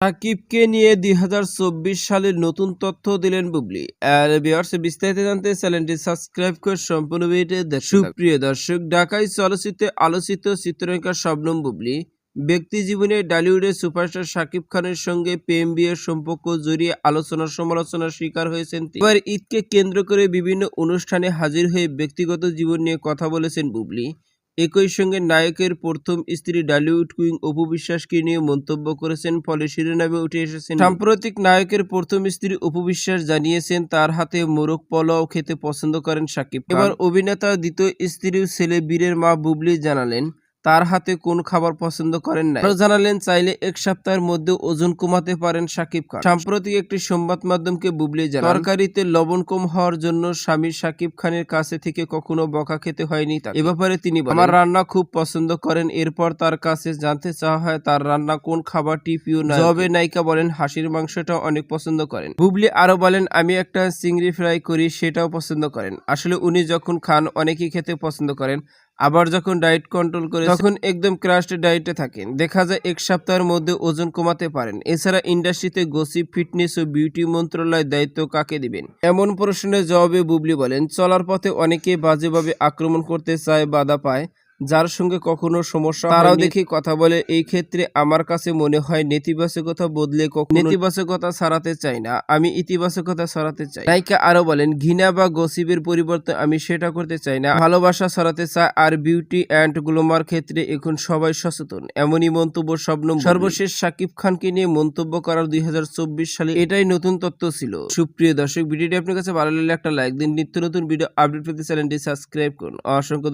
সাকিবকে নিয়ে দুই হাজার চব্বিশ সালের নতুন তথ্য দিলেন বুবলি। আর বিয়ার্স বিস্তারিত জানতে চ্যানেলটি সাবস্ক্রাইব করে সম্পূর্ণ সুপ্রিয় দর্শক, ঢাকায় চলচ্চিত্রে আলোচিত চিত্রনায়িকা শবনম বুবলি, ব্যক্তি জীবনে ডালিউডের সুপারস্টার শাকিব খানের সঙ্গে প্রেম, বিয়ের সম্পর্ক জড়িয়ে আলোচনা সমালোচনার শিকার হয়েছেন। এবার ঈদকে কেন্দ্র করে বিভিন্ন অনুষ্ঠানে হাজির হয়ে ব্যক্তিগত জীবন নিয়ে কথা বলেছেন বুবলি। একই সঙ্গে নায়কের প্রথম স্ত্রী ডালিউড কুইং অপু বিশ্বাসকে নিয়ে মন্তব্য করেছেন, ফলে শিরোনামে উঠে এসেছেন সাম্প্রতিক নায়কের প্রথম স্ত্রী অপু বিশ্বাস জানিয়েছেন, তার হাতে মোরগ পলাও খেতে পছন্দ করেন সাকিব। এবার অভিনেতা, দ্বিতীয় স্ত্রী ছেলে বীরের মা বুবলি জানালেন তার হাতে কোন খাবার পছন্দ করেন না জানালেন, চাইলে এক সপ্তাহের মধ্যে ওজন কমাতে পারেন সাকিব খান। সাম্প্রতিক একটি সংবাদ মাধ্যমকে বুবলি জানান, তরকারিতে লবণ কম হওয়ার জন্য স্বামী সাকিব খানের কাছে থেকে কখনো বকা খেতে হয়নি এ ব্যাপারে তিনি আমার রান্না খুব পছন্দ করেন, এরপর তার কাছে জানতে চাওয়া হয় তার রান্না কোন খাবারটি প্রিয় না। জবে নায়িকা বলেন, হাসির মাংসটা অনেক পছন্দ করেন। বুবলি আরও বলেন, আমি একটা চিংড়ি ফ্রাই করি, সেটাও পছন্দ করেন। আসলে উনি যখন খান, অনেকেই খেতে পছন্দ করেন। আবার যখন ডায়েট কন্ট্রোল করে তখন একদম ক্রাস্ট ডায়েটে থাকেন। দেখা যায় এক সপ্তাহের মধ্যে ওজন কমাতে পারেন। এছাড়া ইন্ডাস্ট্রিতে গসিপ ফিটনেস ও বিউটি মন্ত্রণালয়ের দায়িত্ব কাকে দিবেন? এমন প্রশ্নের জবাবে বুবলি বলেন চলার পথে অনেকে বাজেভাবে আক্রমণ করতে চায় বাধা পায়। যার সঙ্গে কখনো সমস্যা তারাও দেখি কথা বলে এই ক্ষেত্রে আমার কাছে মনে হয় নেতিবাচকতা বদলে কখনো নেতিবাচকতা ছড়াতে চাই না আমি ইতিবাচকতা ছড়াতে চাই। নায়িকা আরও বলেন ঘৃণা বা গসিপের পরিবর্তে আমি সেটা করতে চাই না। ভালোবাসা ছড়াতে চাই আর বিউটি অ্যান্ড গ্লোমার ক্ষেত্রে এখন সবাই সচেতন এমনই মন্তব্য স্বপ্ন সর্বশেষ সাকিব খানকে নিয়ে মন্তব্য করার দুই হাজার চব্বিশ সালে এটাই নতুন তত্ত্ব ছিল। সুপ্রিয় দর্শক ভিডিওটি আপনার কাছে ভালো লাগলে একটা লাইক দিন। নিত্য নতুন ভিডিও আপডেট পেতে চ্যানেলটি সাবস্ক্রাইব করুন। অসংখ্য